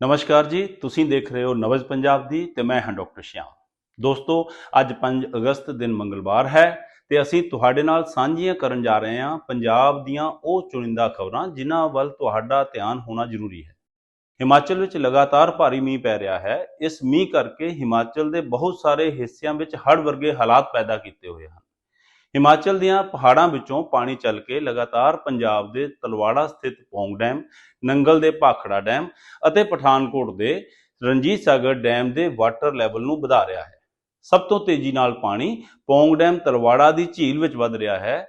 ਨਮਸਕਾਰ ਜੀ, ਤੁਸੀਂ ਦੇਖ ਰਹੇ ਹੋ ਨਵਜ ਪੰਜਾਬ ਦੀ ਤੇ ਮੈਂ ਹਾਂ ਡਾਕਟਰ ਸ਼ਿਆਮ। ਦੋਸਤੋ, ਅੱਜ 5 ਅਗਸਤ ਦਿਨ ਮੰਗਲਵਾਰ ਹੈ ਤੇ ਅਸੀਂ ਤੁਹਾਡੇ ਨਾਲ ਸਾਂਝੀਆਂ ਕਰਨ ਜਾ ਰਹੇ ਹਾਂ ਪੰਜਾਬ ਦੀਆਂ ਉਹ ਚੁਣਿੰਦਾ ਖਬਰਾਂ ਜਿਨ੍ਹਾਂ ਵੱਲ ਤੁਹਾਡਾ ਧਿਆਨ ਹੋਣਾ ਜ਼ਰੂਰੀ ਹੈ। ਹਿਮਾਚਲ ਵਿੱਚ ਲਗਾਤਾਰ ਭਾਰੀ ਮੀਂਹ ਪੈ ਰਿਹਾ ਹੈ। ਇਸ ਮੀਂਹ ਕਰਕੇ ਹਿਮਾਚਲ ਦੇ ਬਹੁਤ ਸਾਰੇ ਹਿੱਸਿਆਂ ਵਿੱਚ ਹੜ੍ਹ ਵਰਗੇ ਹਾਲਾਤ ਪੈਦਾ ਕੀਤੇ ਹੋਏ ਹਨ। ਹਿਮਾਚਲ ਦੀਆਂ ਪਹਾੜਾਂ ਵਿੱਚੋਂ ਪਾਣੀ ਚੱਲ ਕੇ ਲਗਾਤਾਰ ਪੰਜਾਬ ਦੇ ਤਲਵਾੜਾ ਸਥਿਤ ਪੌਂਗ ਡੈਮ, ਨੰਗਲ ਦੇ ਭਾਖੜਾ ਡੈਮ ਅਤੇ ਪਠਾਨਕੋਟ ਦੇ ਰਣਜੀਤ ਸਾਗਰ ਡੈਮ ਦੇ ਵਾਟਰ ਲੈਵਲ ਨੂੰ ਵਧਾ ਰਿਹਾ ਹੈ। ਸਭ ਤੋਂ ਤੇਜ਼ੀ ਨਾਲ ਪਾਣੀ ਪੌਂਗ ਡੈਮ ਤਲਵਾੜਾ ਦੀ ਝੀਲ ਵਿੱਚ ਵੱਧ ਰਿਹਾ ਹੈ।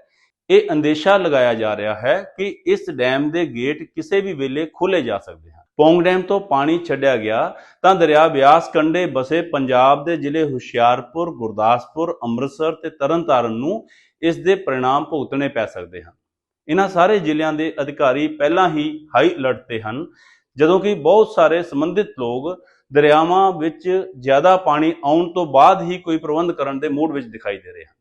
ਇਹ ਅੰਦੇਸ਼ਾ ਲਗਾਇਆ ਜਾ ਰਿਹਾ ਹੈ ਕਿ ਇਸ ਡੈਮ ਦੇ ਗੇਟ ਕਿਸੇ ਵੀ ਵੇਲੇ ਖੋਲੇ ਜਾ ਸਕਦੇ ਹਨ। ਪੌਂਗ ਡੈਮ ਤੋਂ ਪਾਣੀ ਛੱਡਿਆ ਗਿਆ, ਤਾਂ ਦਰਿਆ ਬਿਆਸ ਕੰਢੇ ਬਸੇ ਪੰਜਾਬ ਦੇ ਜ਼ਿਲ੍ਹੇ ਹੁਸ਼ਿਆਰਪੁਰ, ਗੁਰਦਾਸਪੁਰ, ਅੰਮ੍ਰਿਤਸਰ ਤੇ ਤਰਨਤਾਰਨ ਨੂੰ ਇਸ ਦੇ ਪਰਿਣਾਮ ਭੁਗਤਣੇ ਪੈ ਸਕਦੇ ਹਨ। ਇਹਨਾਂ ਸਾਰੇ ਜ਼ਿਲ੍ਹਿਆਂ ਦੇ ਅਧਿਕਾਰੀ ਪਹਿਲਾਂ ਹੀ ਹਾਈ ਅਲਰਟ ਤੇ ਹਨ, ਜਦੋਂ ਕਿ ਬਹੁਤ ਸਾਰੇ ਸੰਬੰਧਿਤ ਲੋਕ ਦਰਿਆਵਾਂ ਵਿੱਚ ਜ਼ਿਆਦਾ ਪਾਣੀ ਆਉਣ ਤੋਂ ਬਾਅਦ ਹੀ ਕੋਈ ਪ੍ਰਬੰਧ ਕਰਨ ਦੇ ਮੂਡ ਵਿੱਚ ਦਿਖਾਈ ਦੇ ਰਹੇ ਹਨ।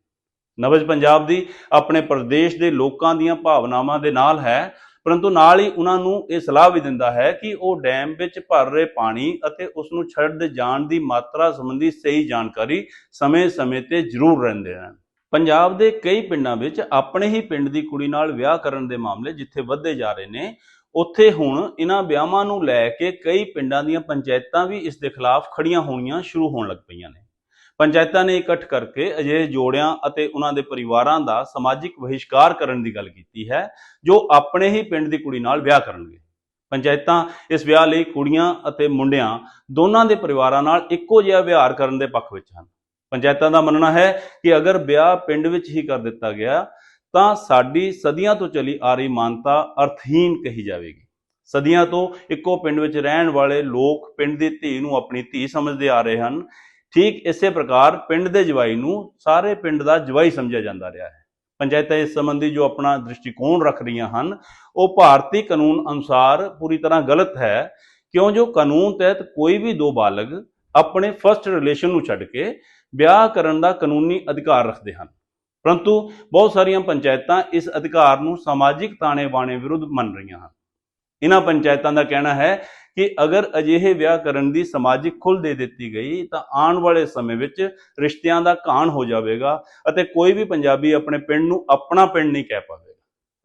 ਨਵਜ ਪੰਜਾਬ ਦੀ ਆਪਣੇ ਪ੍ਰਦੇਸ਼ ਦੇ ਲੋਕਾਂ ਦੀਆਂ ਭਾਵਨਾਵਾਂ ਦੇ ਨਾਲ ਹੈ ਪਰੰਤੂ ਨਾਲ ਹੀ ਉਹਨਾਂ ਨੂੰ ਇਹ ਸਲਾਹ ਵੀ ਦਿੰਦਾ ਹੈ ਕਿ ਉਹ ਡੈਮ ਵਿੱਚ ਭਰ ਰਹੇ ਪਾਣੀ ਅਤੇ ਉਸ ਨੂੰ ਛੱਡ ਜਾਣ ਦੀ ਮਾਤਰਾ ਸੰਬੰਧੀ ਸਹੀ ਜਾਣਕਾਰੀ ਸਮੇਂ-ਸਮੇਂ ਤੇ ਜ਼ਰੂਰ ਰਹਿੰਦੇ ਹਨ ਪੰਜਾਬ ਦੇ ਕਈ ਪਿੰਡਾਂ ਵਿੱਚ ਆਪਣੇ ਹੀ ਪਿੰਡ ਦੀ ਕੁੜੀ ਨਾਲ ਵਿਆਹ ਕਰਨ ਦੇ ਮਾਮਲੇ ਜਿੱਥੇ ਵੱਧਦੇ ਜਾ ਰਹੇ ਨੇ, ਉੱਥੇ ਹੁਣ ਇਹਨਾਂ ਵਿਆਹਾਂ ਨੂੰ ਲੈ ਕੇ ਕਈ ਪਿੰਡਾਂ ਦੀਆਂ ਪੰਚਾਇਤਾਂ ਵੀ ਇਸ ਦੇ ਖਿਲਾਫ ਖੜੀਆਂ ਹੋਣੀਆਂ ਸ਼ੁਰੂ ਹੋਣ ਲੱਗ ਪਈਆਂ ਨੇ। ਪੰਚਾਇਤਾਂ ਨੇ ਇਕੱਠ ਕਰਕੇ ਅਜਿਹੇ ਜੋੜਿਆਂ ਅਤੇ ਉਹਨਾਂ ਦੇ ਪਰਿਵਾਰਾਂ ਦਾ ਸਮਾਜਿਕ ਬਹਿਸ਼ਕਾਰ ਕਰਨ ਦੀ ਗੱਲ ਕੀਤੀ ਹੈ, ਜੋ ਆਪਣੇ ਹੀ ਪਿੰਡ ਦੀ ਕੁੜੀ ਨਾਲ ਵਿਆਹ ਕਰਨਗੇ। ਪੰਚਾਇਤਾਂ ਇਸ ਵਿਆਹ ਲਈ ਕੁੜੀਆਂ ਅਤੇ ਮੁੰਡਿਆਂ ਦੋਨਾਂ ਦੇ ਪਰਿਵਾਰਾਂ ਨਾਲ ਇੱਕੋ ਜਿਹਾ ਵਿਹਾਰ ਕਰਨ ਦੇ ਪੱਖ ਵਿੱਚ ਹਨ। ਪੰਚਾਇਤਾਂ ਦਾ ਮੰਨਣਾ ਹੈ ਕਿ ਅਗਰ ਵਿਆਹ ਪਿੰਡ ਵਿੱਚ ਹੀ ਕਰ ਦਿੱਤਾ ਗਿਆ, ਤਾਂ ਸਾਡੀ ਸਦੀਆਂ ਤੋਂ ਚਲੀ ਆ ਰਹੀ ਮਾਨਤਾ ਅਰਥਹੀਨ ਕਹੀ ਜਾਵੇਗੀ। ਸਦੀਆਂ ਤੋਂ ਇੱਕੋ ਪਿੰਡ ਵਿੱਚ ਰਹਿਣ ਵਾਲੇ ਲੋਕ ਪਿੰਡ ਦੀ ਧੀ ਨੂੰ ਆਪਣੀ ਧੀ ਸਮਝਦੇ ਆ ਰਹੇ ਹਨ। ਠੀਕ ਇਸੇ ਪ੍ਰਕਾਰ ਪਿੰਡ ਦੇ ਜਵਾਈ ਨੂੰ ਸਾਰੇ ਪਿੰਡ ਦਾ ਜਵਾਈ ਸਮਝਿਆ ਜਾਂਦਾ ਰਿਹਾ ਹੈ। ਪੰਚਾਇਤਾਂ ਇਸ ਸੰਬੰਧੀ ਜੋ ਆਪਣਾ ਦ੍ਰਿਸ਼ਟੀਕੋਣ ਰੱਖ ਰਹੀਆਂ ਹਨ, ਉਹ ਭਾਰਤੀ ਕਾਨੂੰਨ ਅਨੁਸਾਰ ਪੂਰੀ ਤਰ੍ਹਾਂ ਗਲਤ ਹੈ, ਕਿਉਂ ਜੋ ਕਾਨੂੰਨ ਤਹਿਤ ਕੋਈ ਵੀ ਦੋ ਬਾਲਗ ਆਪਣੇ ਫਰਸਟ ਰਿਲੇਸ਼ਨ ਨੂੰ ਛੱਡ ਕੇ ਵਿਆਹ ਕਰਨ ਦਾ ਕਾਨੂੰਨੀ ਅਧਿਕਾਰ ਰੱਖਦੇ ਹਨ। ਪਰੰਤੂ ਬਹੁਤ ਸਾਰੀਆਂ ਪੰਚਾਇਤਾਂ ਇਸ ਅਧਿਕਾਰ ਨੂੰ ਸਮਾਜਿਕ ਤਾਣੇ ਬਾਣੇ ਵਿਰੁੱਧ ਮੰਨ ਰਹੀਆਂ ਹਨ। ਇਹਨਾਂ ਪੰਚਾਇਤਾਂ ਦਾ ਕਹਿਣਾ ਹੈ ਕਿ ਅਗਰ ਅਜਿਹੇ ਵਿਆਹ ਕਰਨ ਦੀ ਸਮਾਜਿਕ ਖੁੱਲ੍ਹ ਦੇ ਦਿੱਤੀ ਗਈ ਤਾਂ ਆਉਣ ਵਾਲੇ ਸਮੇਂ ਵਿੱਚ ਰਿਸ਼ਤਿਆਂ ਦਾ ਘਾਣ ਹੋ ਜਾਵੇਗਾ ਅਤੇ ਕੋਈ ਵੀ ਪੰਜਾਬੀ ਆਪਣੇ ਪਿੰਡ ਨੂੰ ਆਪਣਾ ਪਿੰਡ ਨਹੀਂ ਕਹਿ ਪਾਵੇਗਾ।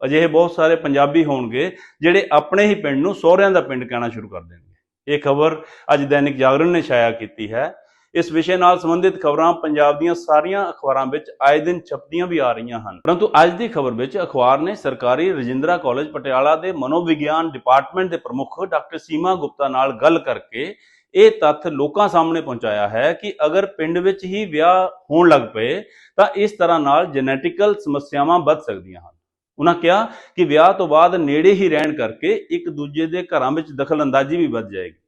ਅਜਿਹੇ ਬਹੁਤ ਸਾਰੇ ਪੰਜਾਬੀ ਹੋਣਗੇ ਜਿਹੜੇ ਆਪਣੇ ਹੀ ਪਿੰਡ ਨੂੰ ਸਹੁਰਿਆਂ ਦਾ ਪਿੰਡ ਕਹਿਣਾ ਸ਼ੁਰੂ ਕਰ ਦੇਣਗੇ। ਇਹ ਖਬਰ ਅੱਜ ਦੈਨਿਕ ਜਾਗਰਣ ਨੇ ਛਾਇਆ ਕੀਤੀ ਹੈ। ਇਸ ਵਿਸ਼ੇ ਨਾਲ ਸੰਬੰਧਿਤ ਖਬਰਾਂ ਪੰਜਾਬ ਦੀਆਂ ਸਾਰੀਆਂ ਅਖਬਾਰਾਂ ਵਿੱਚ ਆਏ ਦਿਨ ਛਪਦੀਆਂ ਵੀ ਆ ਰਹੀਆਂ ਹਨ। ਪਰੰਤੂ ਅੱਜ ਦੀ ਖਬਰ ਵਿੱਚ ਅਖਬਾਰ ਨੇ ਸਰਕਾਰੀ ਰਜਿੰਦਰਾ ਕਾਲਜ ਪਟਿਆਲਾ ਦੇ ਮਨੋਵਿਗਿਆਨ ਡਿਪਾਰਟਮੈਂਟ ਦੇ ਪ੍ਰਮੁੱਖ ਡਾਕਟਰ ਸੀਮਾ ਗੁਪਤਾ ਨਾਲ ਗੱਲ ਕਰਕੇ ਇਹ ਤੱਥ ਲੋਕਾਂ ਸਾਹਮਣੇ ਪਹੁੰਚਾਇਆ ਹੈ ਕਿ ਅਗਰ ਪਿੰਡ ਵਿੱਚ ਹੀ ਵਿਆਹ ਹੋਣ ਲੱਗ ਪਏ ਤਾਂ ਇਸ ਤਰ੍ਹਾਂ ਨਾਲ ਜੈਨੇਟਿਕਲ ਸਮੱਸਿਆਵਾਂ ਵੱਧ ਸਕਦੀਆਂ ਹਨ। ਉਹਨਾਂ ਕਿਹਾ ਕਿ ਵਿਆਹ ਤੋਂ ਬਾਅਦ ਨੇੜੇ ਹੀ ਰਹਿਣ ਕਰਕੇ ਇੱਕ ਦੂਜੇ ਦੇ ਘਰਾਂ ਵਿੱਚ ਦਖਲਅੰਦਾਜ਼ੀ ਵੀ ਵੱਧ ਜਾਏਗੀ।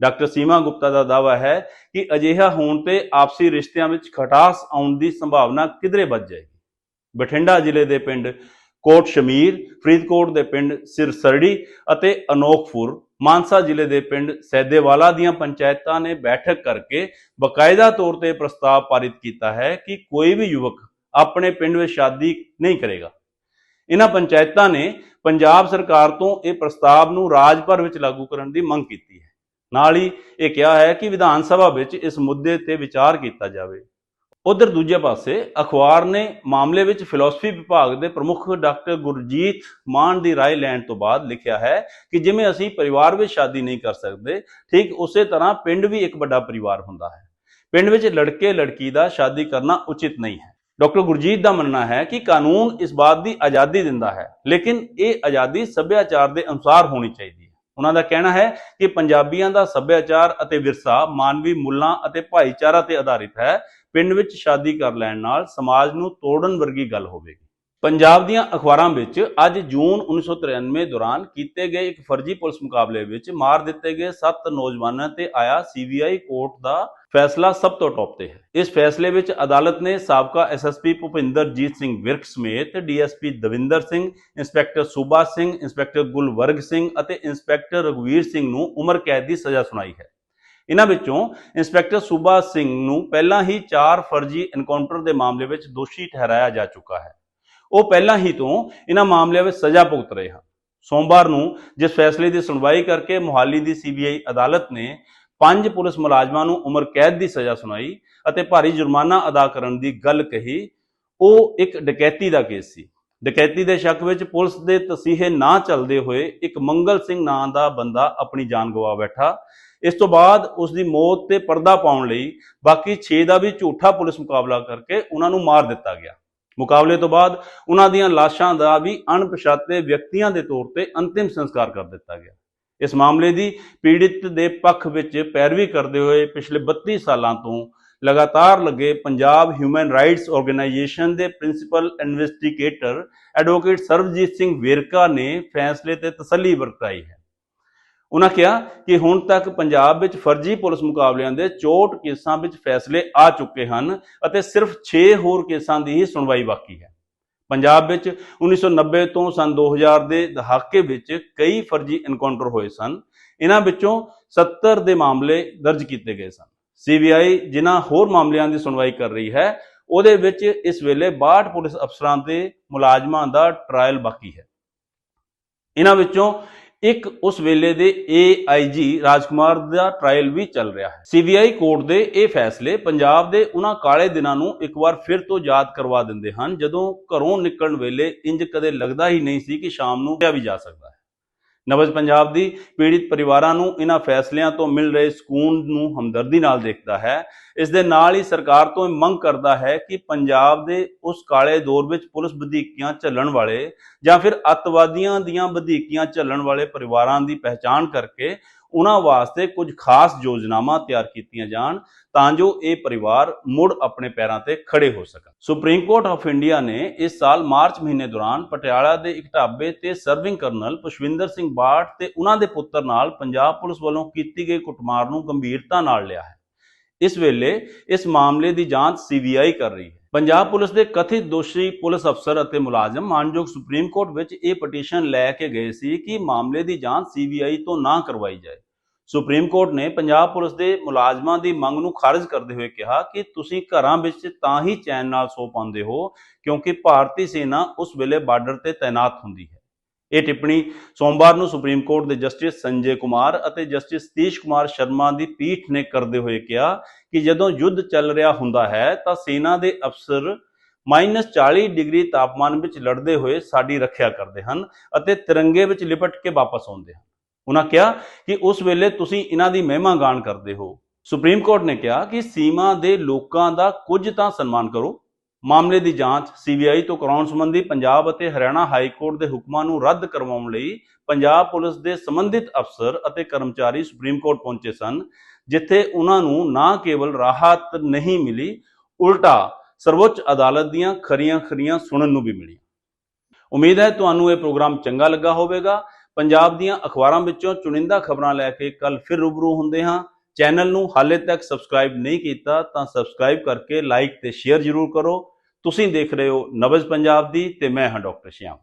ਡਾਕਟਰ ਸੀਮਾ ਗੁਪਤਾ ਦਾ ਦਾਅਵਾ ਹੈ ਕਿ ਅਜਿਹਾ ਹੋਣ ਤੇ ਆਪਸੀ ਰਿਸ਼ਤਿਆਂ ਵਿੱਚ ਖਟਾਸ ਆਉਣ ਦੀ ਸੰਭਾਵਨਾ ਕਿਧਰੇ ਵੱਧ ਜਾਏਗੀ। ਬਠਿੰਡਾ ਜ਼ਿਲ੍ਹੇ ਦੇ ਪਿੰਡ ਕੋਟ ਸ਼ਮੀਰ, ਫਰੀਦਕੋਟ ਦੇ ਪਿੰਡ ਸਿਰਸਰੜੀ ਅਤੇ ਅਨੋਖਪੁਰ, ਮਾਨਸਾ ਜ਼ਿਲ੍ਹੇ ਦੇ ਪਿੰਡ ਸੈਦੇਵਾਲਾ ਦੀਆਂ ਪੰਚਾਇਤਾਂ ਨੇ ਬੈਠਕ ਕਰਕੇ ਬਕਾਇਦਾ ਤੌਰ ਤੇ ਪ੍ਰਸਤਾਵ ਪਾਰਿਤ ਕੀਤਾ ਹੈ ਕਿ ਕੋਈ ਵੀ ਯੁਵਕ ਆਪਣੇ ਪਿੰਡ ਵਿੱਚ ਸ਼ਾਦੀ ਨਹੀਂ ਕਰੇਗਾ। ਇਹਨਾਂ ਪੰਚਾਇਤਾਂ ਨੇ ਪੰਜਾਬ ਸਰਕਾਰ ਤੋਂ ਇਹ ਪ੍ਰਸਤਾਵ ਨੂੰ ਰਾਜ ਭਰ ਵਿੱਚ ਲਾਗੂ ਕਰਨ ਦੀ ਮੰਗ ਕੀਤੀ ਹੈ। ਨਾਲ ਹੀ ਇਹ ਕਿਹਾ ਹੈ ਕਿ ਵਿਧਾਨ ਸਭਾ ਵਿੱਚ ਇਸ ਮੁੱਦੇ ਤੇ ਵਿਚਾਰ ਕੀਤਾ ਜਾਵੇ ਉਧਰ ਦੂਜੇ ਪਾਸੇ ਅਖਬਾਰ ਨੇ ਮਾਮਲੇ ਵਿੱਚ ਫਿਲਾਸਫੀ ਵਿਭਾਗ ਦੇ ਪ੍ਰਮੁੱਖ ਡਾਕਟਰ ਗੁਰਜੀਤ ਮਾਨ ਦੀ رائے ਲੈਣ ਤੋਂ ਬਾਅਦ ਲਿਖਿਆ ਹੈ ਕਿ ਜਿਵੇਂ ਅਸੀਂ ਪਰਿਵਾਰ ਵਿੱਚ ਸ਼ਾਦੀ ਨਹੀਂ ਕਰ ਸਕਦੇ ਠੀਕ ਉਸੇ ਤਰ੍ਹਾਂ ਪਿੰਡ ਵੀ ਇੱਕ ਵੱਡਾ ਪਰਿਵਾਰ ਹੁੰਦਾ ਹੈ ਪਿੰਡ ਵਿੱਚ ਲੜਕੇ ਲੜਕੀ ਦਾ ਸ਼ਾਦੀ ਕਰਨਾ ਉਚਿਤ ਨਹੀਂ ਹੈ ਡਾਕਟਰ ਗੁਰਜੀਤ ਦਾ ਮੰਨਣਾ ਹੈ ਕਿ ਕਾਨੂੰਨ ਇਸ ਬਾਤ ਦੀ ਆਜ਼ਾਦੀ ਦਿੰਦਾ ਹੈ ਲੇਕਿਨ ਇਹ ਆਜ਼ਾਦੀ ਸੱਭਿਆਚਾਰ ਦੇ ਅਨੁਸਾਰ ਹੋਣੀ ਚਾਹੀਦੀ ਹੈ ਉਹਨਾਂ ਦਾ ਕਹਿਣਾ ਹੈ ਕਿ ਪੰਜਾਬੀਆਂ ਦਾ ਸੱਭਿਆਚਾਰ ਅਤੇ ਵਿਰਸਾ ਮਾਨਵੀ ਮੁੱਲਾਂ ਅਤੇ ਭਾਈਚਾਰਾ ਤੇ ਆਧਾਰਿਤ ਹੈ। ਪਿੰਡ ਵਿੱਚ ਸ਼ਾਦੀ ਕਰ ਲੈਣ ਨਾਲ ਸਮਾਜ ਨੂੰ ਤੋੜਨ ਵਰਗੀ ਗੱਲ ਹੋਵੇਗੀ। ਪੰਜਾਬ ਦੀਆਂ ਅਖਬਾਰਾਂ ਵਿੱਚ ਅੱਜ ਜੂਨ 1993 ਦੌਰਾਨ ਕੀਤੇ ਗਏ ਇੱਕ ਫਰਜ਼ੀ ਪੁਲਿਸ ਮੁਕਾਬਲੇ ਵਿੱਚ ਮਾਰ ਦਿੱਤੇ ਗਏ 7 ਨੌਜਵਾਨਾਂ ਤੇ ਆਇਆ ਸੀਬੀਆਈ ਕੋਰਟ ਦਾ ਫੈਸਲਾ ਸਭ ਤੋਂ ਟੌਪ ਤੇ ਹੈ। ਇਸ ਫੈਸਲੇ ਵਿੱਚ ਅਦਾਲਤ ਨੇ ਸਾਬਕਾ ਐਸਐਸਪੀ ਭੁਪਿੰਦਰਜੀਤ ਸਿੰਘ ਵਿਰਕ ਸਮੇਤ ਡੀਐਸਪੀ ਦਵਿੰਦਰ ਸਿੰਘ, ਇੰਸਪੈਕਟਰ ਸੂਬਾ ਸਿੰਘ, ਇੰਸਪੈਕਟਰ ਗੁਲਵਰਗ ਸਿੰਘ ਅਤੇ ਇੰਸਪੈਕਟਰ ਰਘਵੀਰ ਸਿੰਘ ਨੂੰ ਉਮਰ ਕੈਦ ਦੀ ਸਜ਼ਾ ਸੁਣਾਈ ਹੈ। ਇਹਨਾਂ ਵਿੱਚੋਂ ਇੰਸਪੈਕਟਰ ਸੂਬਾ ਸਿੰਘ ਨੂੰ ਪਹਿਲਾਂ ਹੀ ਚਾਰ ਫਰਜ਼ੀ ਐਨਕਾਊਂਟਰ ਦੇ ਮਾਮਲੇ ਵਿੱਚ ਦੋਸ਼ੀ ਠਹਿਰਾਇਆ ਜਾ ਚੁੱਕਾ ਹੈ। ਉਹ ਪਹਿਲਾਂ ਹੀ ਤੋਂ ਇਹਨਾਂ ਮਾਮਲਿਆਂ ਵਿੱਚ ਸਜ਼ਾ ਭੁਗਤ ਰਹੇ ਹਨ। ਸੋਮਵਾਰ ਨੂੰ ਜਿਸ ਫੈਸਲੇ ਦੀ ਸੁਣਵਾਈ ਕਰਕੇ ਮੁਹਾਲੀ ਦੀ ਸੀਬੀਆਈ ਅਦਾਲਤ ਨੇ ਪੰਜ ਪੁਲਿਸ ਮੁਲਾਜ਼ਮਾਂ ਨੂੰ ਉਮਰ ਕੈਦ ਦੀ ਸਜ਼ਾ ਸੁਣਾਈ ਅਤੇ ਭਾਰੀ ਜੁਰਮਾਨਾ ਅਦਾ ਕਰਨ ਦੀ ਗੱਲ ਕਹੀ। ਉਹ ਇੱਕ ਡਕੈਤੀ ਦਾ ਕੇਸ ਸੀ। ਡਕੈਤੀ ਦੇ ਸ਼ੱਕ ਵਿੱਚ ਪੁਲਿਸ ਦੇ ਤਸੀਹੇ ਨਾ ਚੱਲਦੇ ਹੋਏ ਇੱਕ ਮੰਗਲ ਸਿੰਘ ਨਾਂ ਦਾ ਬੰਦਾ ਆਪਣੀ ਜਾਨ ਗਵਾ ਬੈਠਾ। ਇਸ ਤੋਂ ਬਾਅਦ ਉਸ ਦੀ ਮੌਤ ਤੇ ਪਰਦਾ ਪਾਉਣ ਲਈ ਬਾਕੀ 6 ਦਾ ਵੀ ਝੂਠਾ ਪੁਲਿਸ ਮੁਕਾਬਲਾ ਕਰਕੇ ਉਹਨਾਂ ਨੂੰ ਮਾਰ ਦਿੱਤਾ ਗਿਆ। ਮੁਕਾਬਲੇ ਤੋਂ ਬਾਅਦ ਉਹਨਾਂ ਦੀਆਂ ਲਾਸ਼ਾਂ ਦਾ ਵੀ ਅਣਪਛਾਤੇ ਵਿਅਕਤੀਆਂ ਦੇ ਤੌਰ ਤੇ ਅੰਤਿਮ ਸੰਸਕਾਰ ਕਰ ਦਿੱਤਾ ਗਿਆ। ਇਸ ਮਾਮਲੇ ਦੀ ਪੀੜਿਤ ਦੇ ਪੱਖ ਵਿੱਚ ਪੈਰਵੀ ਕਰਦੇ ਹੋਏ ਪਿਛਲੇ 32 ਸਾਲਾਂ ਤੋਂ ਲਗਾਤਾਰ ਲੱਗੇ ਪੰਜਾਬ ਹਿਊਮਨ ਰਾਈਟਸ ਆਰਗੇਨਾਈਜੇਸ਼ਨ ਦੇ principal investigator advocate Sarabjit Singh Verka ਨੇ ਫੈਸਲੇ ਤੇ ਤਸੱਲੀ ਵਰਤਾਈ ਹੈ। ਉਹਨਾਂ ਕਿਹਾ ਕਿ ਹੁਣ ਤੱਕ ਪੰਜਾਬ ਵਿੱਚ ਫਰਜ਼ੀ ਪੁਲਿਸ ਮੁਕਾਬਲਿਆਂ ਦੇ 64 ਕੇਸਾਂ ਵਿੱਚ ਫੈਸਲੇ ਆ ਚੁੱਕੇ ਹਨ ਅਤੇ ਸਿਰਫ 6 ਹੋਰ ਕੇਸਾਂ ਦੀ ਹੀ ਸੁਣਵਾਈ ਬਾਕੀ ਹੈ। ਪੰਜਾਬ ਵਿੱਚ 1990 ਤੋਂ ਸਨ 2000 ਦੇ ਦਹਾਕੇ ਵਿੱਚ ਕਈ ਫਰਜ਼ੀ ਐਨਕਾਊਂਟਰ ਹੋਏ ਸਨ। ਇਹਨਾਂ ਵਿੱਚੋਂ 70 ਦੇ ਮਾਮਲੇ ਦਰਜ ਕੀਤੇ ਗਏ ਸਨ। ਸੀਬੀਆਈ ਜਿਨ੍ਹਾਂ ਹੋਰ ਮਾਮਲਿਆਂ ਦੀ ਸੁਣਵਾਈ ਕਰ ਰਹੀ ਹੈ, ਉਹਦੇ ਵਿੱਚ ਇਸ ਵੇਲੇ 62 ਪੁਲਿਸ ਅਫਸਰਾਂ ਦੇ ਮੁਲਾਜ਼ਮਾਂ ਦਾ ਟ੍ਰਾਇਲ ਬਾਕੀ ਹੈ। ਇਹਨਾਂ ਵਿੱਚੋਂ ਇੱਕ ਉਸ ਵੇਲੇ ਦੇ ਏਆਈਜੀ ਰਾਜਕੁਮਾਰ ਦਾ ਟ੍ਰਾਇਲ ਵੀ ਚੱਲ ਰਿਹਾ ਹੈ। ਸੀਬੀਆਈ ਕੋਰਟ ਦੇ ਇਹ ਫੈਸਲੇ ਪੰਜਾਬ ਦੇ ਉਹਨਾਂ ਕਾਲੇ ਦਿਨਾਂ ਨੂੰ ਇੱਕ ਵਾਰ ਫਿਰ ਤੋਂ ਯਾਦ ਕਰਵਾ ਦਿੰਦੇ ਹਨ, ਜਦੋਂ ਘਰੋਂ ਨਿਕਲਣ ਵੇਲੇ ਇੰਜ ਕਦੇ ਲੱਗਦਾ ਹੀ ਨਹੀਂ ਸੀ ਕਿ ਸ਼ਾਮ ਨੂੰ ਕਿਹਾ ਵੀ ਜਾ ਸਕਦਾ ਹੈ। ਨਵਜ ਪੰਜਾਬ ਦੀ ਪੀੜਿਤ ਪਰਿਵਾਰਾਂ ਨੂੰ ਇਹਨਾਂ ਫੈਸਲਿਆਂ ਤੋਂ ਮਿਲ ਰਹੇ ਸਕੂਨ ਨੂੰ ਹਮਦਰਦੀ ਨਾਲ ਦੇਖਦਾ ਹੈ। ਇਸ ਦੇ ਨਾਲ ਹੀ ਸਰਕਾਰ ਤੋਂ ਇਹ ਮੰਗ ਕਰਦਾ ਹੈ ਕਿ ਪੰਜਾਬ ਦੇ ਉਸ ਕਾਲੇ ਦੌਰ ਵਿੱਚ ਪੁਲਿਸ ਵਧੀਕੀਆਂ ਝੱਲਣ ਵਾਲੇ ਜਾਂ ਫਿਰ ਅੱਤਵਾਦੀਆਂ ਦੀਆਂ ਵਧੀਕੀਆਂ ਝੱਲਣ ਵਾਲੇ ਪਰਿਵਾਰਾਂ ਦੀ ਪਹਿਚਾਣ ਕਰਕੇ ਉਹਨਾਂ ਵਾਸਤੇ ਕੁਝ ਖਾਸ ਯੋਜਨਾਵਾਂ ਤਿਆਰ ਕੀਤੀਆਂ ਜਾਣ ਤਾਂ ਜੋ ਇਹ ਪਰਿਵਾਰ ਮੁੜ ਆਪਣੇ ਪੈਰਾਂ ਤੇ ਖੜੇ ਹੋ ਸਕਣ। ਸੁਪਰੀਮ ਕੋਰਟ ਆਫ ਇੰਡੀਆ ਨੇ ਇਸ ਸਾਲ ਮਾਰਚ ਮਹੀਨੇ ਦੌਰਾਨ ਪਟਿਆਲਾ ਦੇ ਇੱਕ ਢਾਬੇ ਤੇ ਸਰਵਿੰਗ ਕਰਨਲ ਪੁਸ਼ਵਿੰਦਰ ਸਿੰਘ ਬਾਠ ਤੇ ਉਹਨਾਂ ਦੇ ਪੁੱਤਰ ਨਾਲ ਪੰਜਾਬ ਪੁਲਿਸ ਵੱਲੋਂ ਕੀਤੀ ਗਈ ਕੁੱਟਮਾਰ ਨੂੰ ਗੰਭੀਰਤਾ ਨਾਲ ਲਿਆ ਹੈ। ਇਸ ਵੇਲੇ ਇਸ ਮਾਮਲੇ ਦੀ ਜਾਂਚ ਸੀਬੀਆਈ ਕਰ ਰਹੀ ਹੈ। ਪੰਜਾਬ ਪੁਲਿਸ ਦੇ ਕਥਿਤ ਦੋਸ਼ੀ ਪੁਲਿਸ ਅਫਸਰ ਅਤੇ ਮੁਲਾਜ਼ਮ ਮਾਨਯੋਗ ਸੁਪਰੀਮ ਕੋਰਟ ਵਿੱਚ ਇਹ ਪਟੀਸ਼ਨ ਲੈ ਕੇ ਗਏ ਸੀ ਕਿ ਮਾਮਲੇ ਦੀ ਜਾਂਚ ਸੀਬੀਆਈ ਤੋਂ ਨਾ ਕਰਵਾਈ ਜਾਏ। ਸੁਪਰੀਮ ਕੋਰਟ ਨੇ ਪੰਜਾਬ ਪੁਲਿਸ ਦੇ ਮੁਲਾਜ਼ਮਾਂ ਦੀ ਮੰਗ ਨੂੰ ਖਾਰਜ ਕਰਦੇ ਹੋਏ ਕਿਹਾ ਕਿ ਤੁਸੀਂ ਘਰਾਂ ਵਿੱਚ ਤਾਂ ਹੀ ਚੈਨ ਨਾਲ ਸੋ ਪਾਉਂਦੇ ਹੋ ਕਿਉਂਕਿ ਭਾਰਤੀ ਸੈਨਾ ਉਸ ਵੇਲੇ ਬਾਰਡਰ ਤੇ ਤਾਇਨਾਤ ਹੁੰਦੀ ਹੈ। ਇਹ ਟਿੱਪਣੀ ਸੋਮਵਾਰ ਨੂੰ ਸੁਪਰੀਮ ਕੋਰਟ ਦੇ ਜਸਟਿਸ ਸੰਜੇ ਕੁਮਾਰ ਅਤੇ ਜਸਟਿਸ ਸਤੀਸ਼ ਕੁਮਾਰ ਸ਼ਰਮਾ ਦੀ ਪੀਠ ਨੇ ਕਰਦੇ ਹੋਏ ਕਿਹਾ ਕਿ ਜਦੋਂ ਯੁੱਧ ਚੱਲ ਰਿਹਾ ਹੁੰਦਾ ਹੈ ਤਾਂ ਸੈਨਾ ਦੇ ਅਫਸਰ -40 ਡਿਗਰੀ ਤਾਪਮਾਨ ਵਿੱਚ ਲੜਦੇ ਹੋਏ ਸਾਡੀ ਰੱਖਿਆ ਕਰਦੇ ਹਨ ਅਤੇ ਤਿਰੰਗੇ ਵਿੱਚ ਲਿਪਟ ਕੇ ਵਾਪਸ ਆਉਂਦੇ ਹਨ। ਉਹਨਾਂ ਕਿਹਾ ਕਿ ਉਸ ਵੇਲੇ ਤੁਸੀਂ ਇਹਨਾਂ ਦੀ ਮਹਿਮਾ ਗਾਨ ਕਰਦੇ ਹੋ। ਸੁਪਰੀਮ ਕੋਰਟ ਨੇ ਕਿਹਾ ਕਿ ਸੀਮਾ ਦੇ ਲੋਕਾਂ ਦਾ ਕੁਝ ਤਾਂ ਸਨਮਾਨ ਕਰੋ ਮਾਮਲੇ ਦੀ ਜਾਂਚ ਸੀਬੀਆਈ ਤੋਂ ਕਰਾਉਣ ਸੰਬੰਧੀ ਪੰਜਾਬ ਅਤੇ ਹਰਿਆਣਾ ਹਾਈ ਕੋਰਟ ਦੇ ਹੁਕਮਾਂ ਨੂੰ ਰੱਦ ਕਰਵਾਉਣ ਲਈ ਪੰਜਾਬ ਪੁਲਿਸ ਦੇ ਸੰਬੰਧਿਤ ਅਫਸਰ ਅਤੇ ਕਰਮਚਾਰੀ ਸੁਪਰੀਮ ਕੋਰਟ ਪਹੁੰਚੇ ਸਨ, ਜਿੱਥੇ ਉਹਨਾਂ ਨੂੰ ਨਾ ਕੇਵਲ ਰਾਹਤ ਨਹੀਂ ਮਿਲੀ, ਉਲਟਾ ਸਰਵੋੱਚ ਅਦਾਲਤ ਦੀਆਂ ਖਰੀਆਂ-ਖਰੀਆਂ ਸੁਣਨ ਨੂੰ ਵੀ ਮਿਲੀਆਂ। ਉਮੀਦ ਹੈ ਤੁਹਾਨੂੰ ਇਹ ਪ੍ਰੋਗਰਾਮ ਚੰਗਾ ਲੱਗਾ ਹੋਵੇਗਾ। ਪੰਜਾਬ ਦੀਆਂ ਅਖਬਾਰਾਂ ਵਿੱਚੋਂ ਚੁਣਿੰਦਾ ਖਬਰਾਂ ਲੈ ਕੇ ਕੱਲ ਫਿਰ ਰੂਬਰੂ ਹੁੰਦੇ ਹਾਂ। ਚੈਨਲ ਨੂੰ ਹਾਲੇ ਤੱਕ ਸਬਸਕ੍ਰਾਈਬ ਨਹੀਂ ਕੀਤਾ ਤਾਂ ਸਬਸਕ੍ਰਾਈਬ ਕਰਕੇ ਲਾਈਕ ਤੇ ਸ਼ੇਅਰ ਜ਼ਰੂਰ ਕਰੋ। ਤੁਸੀਂ ਦੇਖ ਰਹੇ ਹੋ ਨਵਜ ਪੰਜਾਬ ਦੀ ਤੇ ਮੈਂ ਹਾਂ ਡਾਕਟਰ ਸ਼ਿਆਮ।